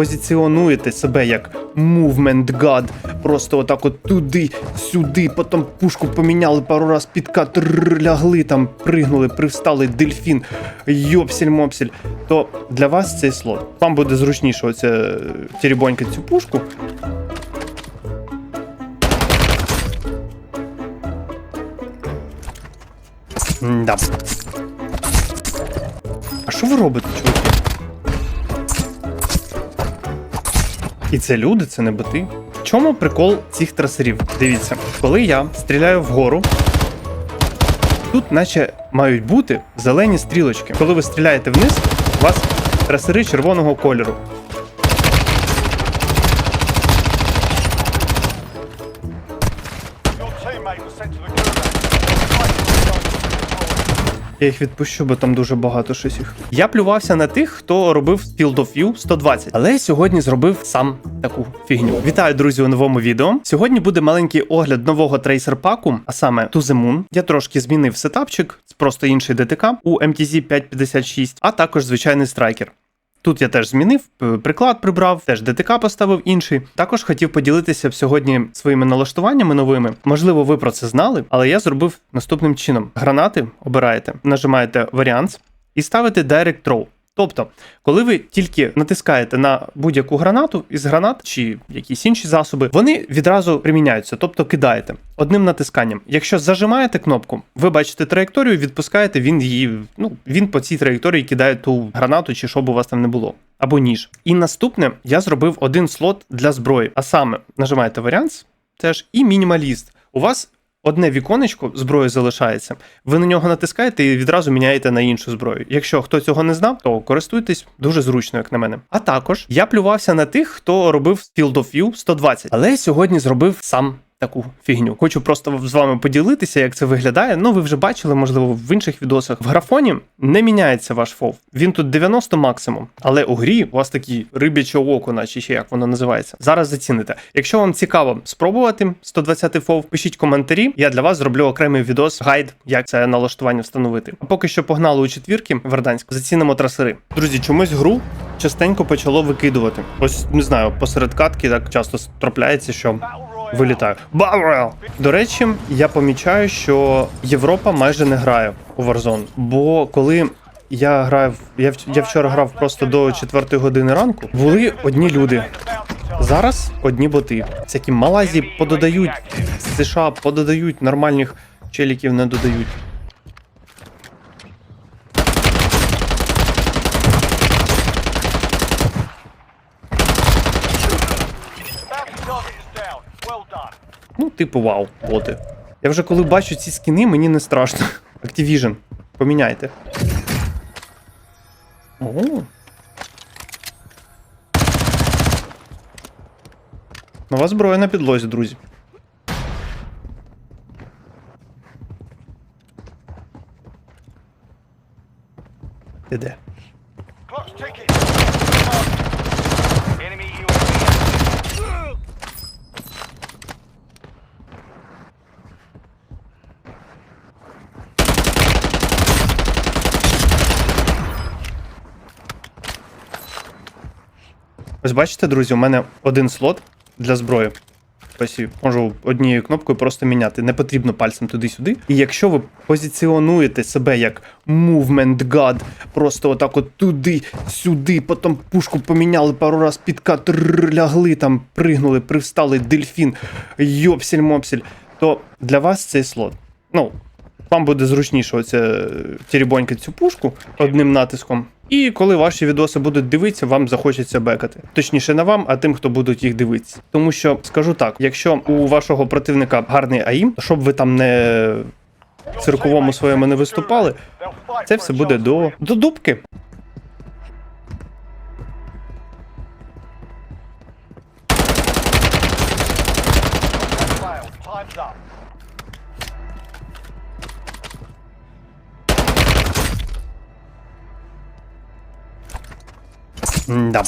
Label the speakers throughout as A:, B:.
A: позиціонуєте себе як movement god, просто отак от туди, сюди, потім пушку поміняли пару раз підкат, трррр, лягли там, пригнули, привстали, дельфін, йопсель-мопсель, то для вас цей слот. Вам буде зручніше оце тірібонька цю пушку. Да. А що ви робите, І це люди, це не боти. В чому прикол цих трасерів? Дивіться, коли я стріляю вгору, тут наче мають бути зелені стрілочки. Коли ви стріляєте вниз, у вас трасери червоного кольору.
B: Your teammate was sent to the.
A: Я їх відпущу, бо там дуже багато щось їх. Я плювався на тих, хто робив Field of View 120, але сьогодні зробив сам таку фігню. Вітаю, друзі, у новому відео. Сьогодні буде маленький огляд нового трейсер паку, а саме To. Я трошки змінив сетапчик, просто інший ДТК у MTZ 556, а також звичайний страйкер. Тут я теж змінив, приклад прибрав, теж ДТК поставив інший. Також хотів поділитися сьогодні своїми налаштуваннями новими. Можливо, ви про це знали, але я зробив наступним чином: гранати обираєте, нажимаєте варіант і ставите Direct Throw. Тобто, коли ви тільки натискаєте на будь-яку гранату із гранат чи якісь інші засоби, вони відразу приміняються, тобто кидаєте одним натисканням. Якщо зажимаєте кнопку, ви бачите траєкторію, відпускаєте, він її, ну він по цій траєкторії кидає ту гранату, чи що б у вас там не було. Або ніж. І наступне я зробив один слот для зброї. А саме нажимаєте варіант, теж і мінімаліст. У вас одне віконечко зброї залишається. Ви на нього натискаєте і відразу міняєте на іншу зброю. Якщо хто цього не знав, то користуйтесь дуже зручно, як на мене. А також я плювався на тих, хто робив Field of View 120, але сьогодні зробив сам. Таку фігню. Хочу просто з вами поділитися, як це виглядає. Ну, ви вже бачили, можливо, в інших відосах. В графоні не міняється ваш фов. Він тут 90 максимум. Але у грі у вас такі рибяче око, наче ще як воно називається. Зараз заціните. Якщо вам цікаво спробувати 120 фов, пишіть коментарі. Я для вас зроблю окремий відос, гайд, як це налаштування встановити. А поки що погнали у четвірки Верданськ. Зацінимо трасери. Друзі, чомусь гру частенько почало викидувати. Ось не знаю, посеред катки так часто трапляється, що. Вилітаю. Баврел! До речі, я помічаю, що Європа майже не грає у Warzone. Бо коли я грав, я, я вчора грав просто до 4 години ранку, були одні люди. Зараз одні боти. Всякі Малайзії поdoдають, США поdoдають, нормальних челіків не додають. Типу, вау, боти. Я вже коли бачу ці скіни, мені не страшно. Activision, поміняйте. О. Нова зброя на підлозі, друзі. Ти де?
B: Clock's ticking. Enemy UAV.
A: Ось бачите, друзі, у мене один слот для зброї. Ось можу однією кнопкою просто міняти. Не потрібно пальцем туди-сюди. І якщо ви позиціонуєте себе як movement god, просто отак от туди, сюди, потім пушку поміняли пару раз підкат, лягли там, пригнули, привстали, дельфін, йопсель-мопсель, то для вас цей слот. Ну, вам буде зручніше оце тірібонька цю пушку одним натиском. І коли ваші відоси будуть дивитися, вам захочеться бекати. Точніше, не вам, а тим, хто будуть їх дивитися. Тому що скажу так: якщо у вашого противника гарний АІМ, щоб ви там не цирковому своєму не виступали, це все буде до, до дубки. Да.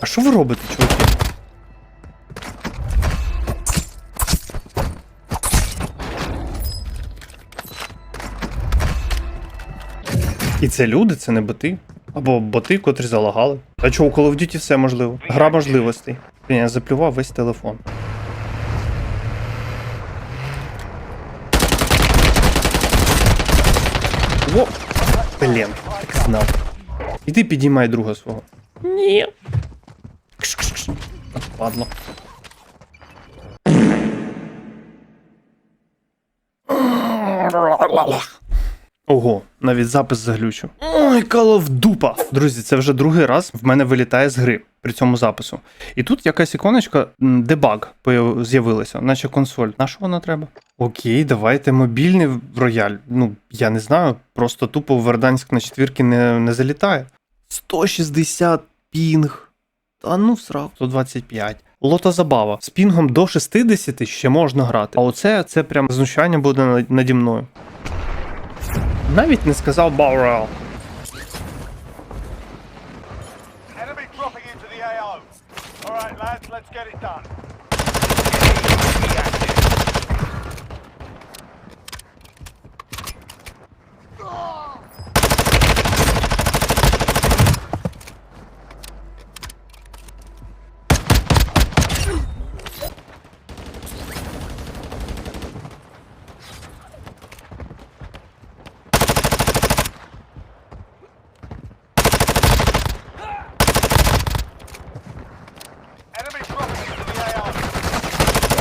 A: А що ви робите, чуваки? І це люди, це не боти. Або боти, котрі залагали. А чого у Call of Duty все можливо? Гра можливостей. Я заплював весь телефон. Во! Блін, так знав. Іди підіймай друга свого. Ні. Кш-кш-кш. От падло. Ого, навіть запис заглючив. Ой, калов дупа. Друзі, це вже другий раз в мене вилітає з гри при цьому запису. І тут якась іконочка дебаг з'явилася, наче консоль. На що вона треба? Окей, давайте мобільний рояль. Ну, я не знаю, просто тупо в Верданськ на четвірки не, не залітає. 160 пінг. Та ну срав, 125. Лота забава. З пінгом до 60 ще можна грати. А оце це прям знущання буде над- наді мною. Навіть не сказав Баурел.
B: Enemy dropping into the AO. Alright, lads, let's get it done. Enemy dropping into the AO.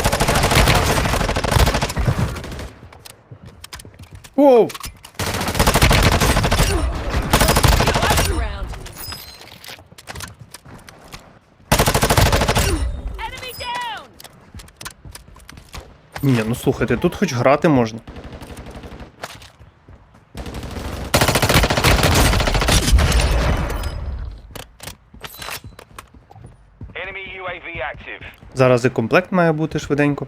A: Воу!
C: Round. Enemy down!
A: Ні, ну слухайте, тут хоч грати можна. Зараз і комплект має бути швиденько.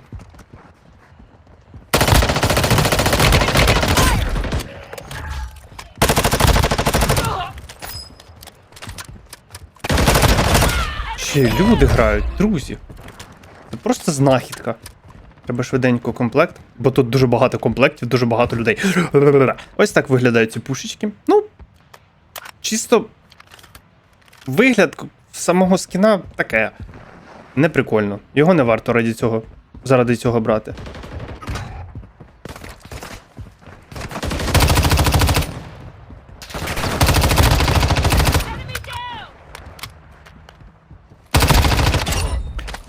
A: Ще люди грають, друзі. Це просто знахідка. Треба швиденько комплект, бо тут дуже багато комплектів, дуже багато людей. Ось так виглядають ці пушечки. Ну, чисто вигляд самого скіна таке. Неприкольно. Його не варто раді цього, заради цього брати.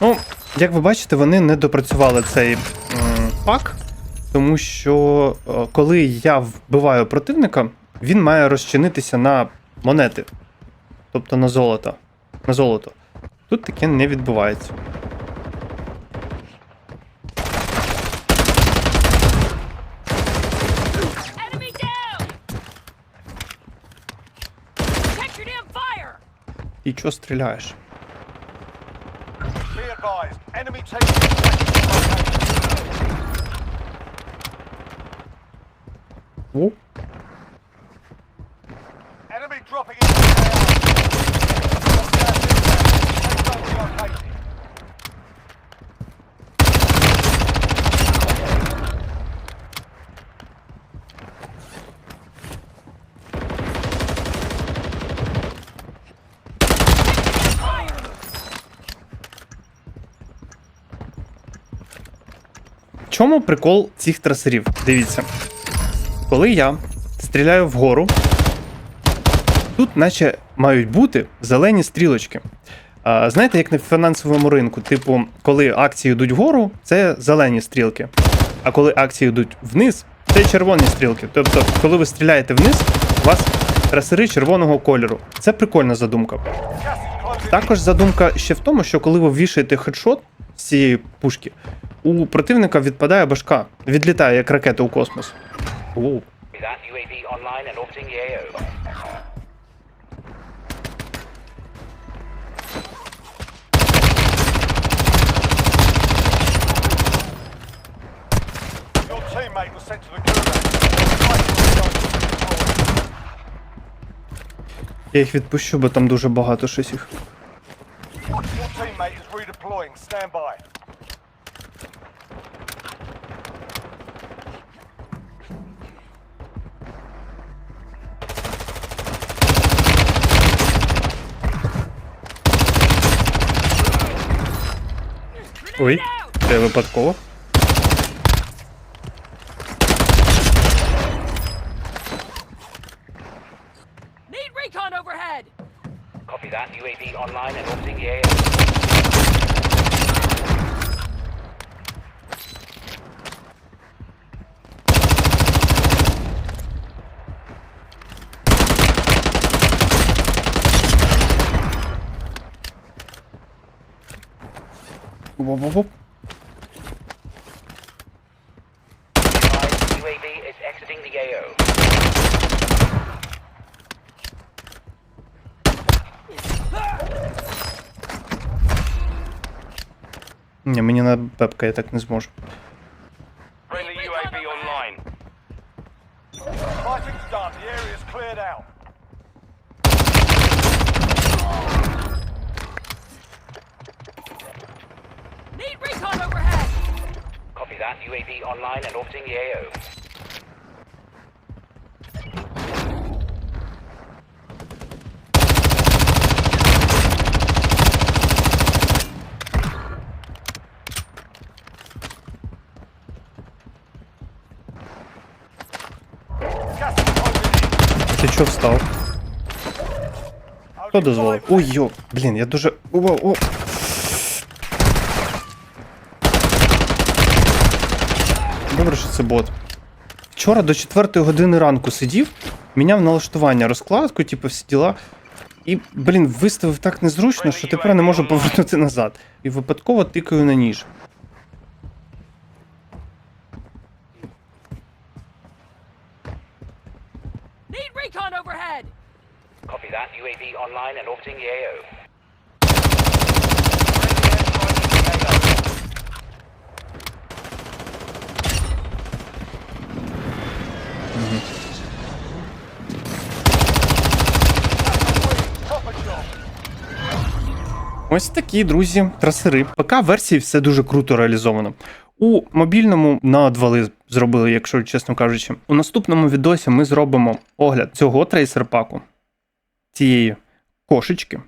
A: Ну, як ви бачите, вони не допрацювали цей пак, тому що е, коли я вбиваю противника, він має розчинитися на монети, тобто на золото. На золото. Тут таке не відбувається. І чого стріляєш?
B: Be advised, enemy taking
A: О,
B: Enemy dropping into the AO. Take over the location.
A: В чому прикол цих трасерів? Дивіться. Коли я стріляю вгору, тут наче мають бути зелені стрілочки. А, знаєте, як на фінансовому ринку, типу, коли акції йдуть вгору, це зелені стрілки. А коли акції йдуть вниз, це червоні стрілки. Тобто, коли ви стріляєте вниз, у вас трасери червоного кольору. Це прикольна задумка. Також задумка ще в тому, що коли ви вішаєте хедшот з цієї пушки, у противника відпадає башка, відлітає як ракета у космос. Оу. Я їх відпущу, бо там дуже багато щось їх. це випадково.
C: Need recon overhead!
D: Copy that. UAV online and orbiting the AO.
A: Воп-воп-воп. Ні, мені на пепка, я так не зможу.
D: Copy that. UAV online and orbiting the AO.
A: Чого встав? Хто дозволив? Ой, йо, блін, я дуже. О, о. Добре, що це бот. Вчора до 4 години ранку сидів, міняв налаштування, розкладку, типу, всі діла. І, блін, виставив так незручно, що тепер не можу повернути назад. І випадково тикаю на ніж.
D: That. UAV online and orbiting the AO.
A: Ось такі, друзі, трасери. ПК версії все дуже круто реалізовано. У мобільному на двали зробили, якщо чесно кажучи. У наступному відосі ми зробимо огляд цього трейсер-паку, цієї кошечки.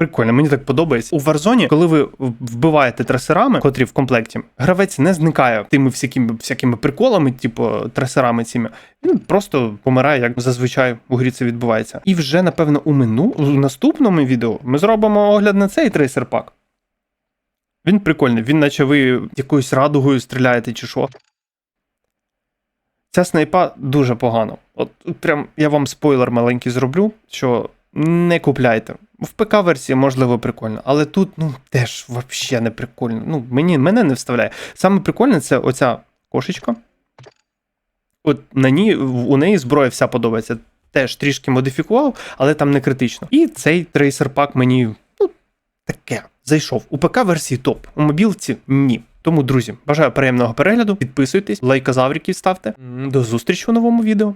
A: Прикольно, мені так подобається. У Warzone, коли ви вбиваєте трасерами, котрі в комплекті, гравець не зникає тими всякими, всякими приколами, типу трасерами цими. Він просто помирає, як зазвичай у грі це відбувається. І вже, напевно, у мину, у наступному відео ми зробимо огляд на цей трейсер пак. Він прикольний, він наче ви якоюсь радугою стріляєте чи що. Ця снайпа дуже погано. От прям я вам спойлер маленький зроблю, що не купляйте. В ПК-версії, можливо, прикольно, але тут ну теж взагалі не прикольно. Ну, мені, мене не вставляє. Саме прикольне це оця кошечка. От на ній, у неї зброя вся подобається. Теж трішки модифікував, але там не критично. І цей трейсер пак мені ну, таке зайшов. У ПК-версії топ, у мобілці ні. Тому, друзі, бажаю приємного перегляду. Підписуйтесь, лайкозавриків ставте. До зустрічі у новому відео.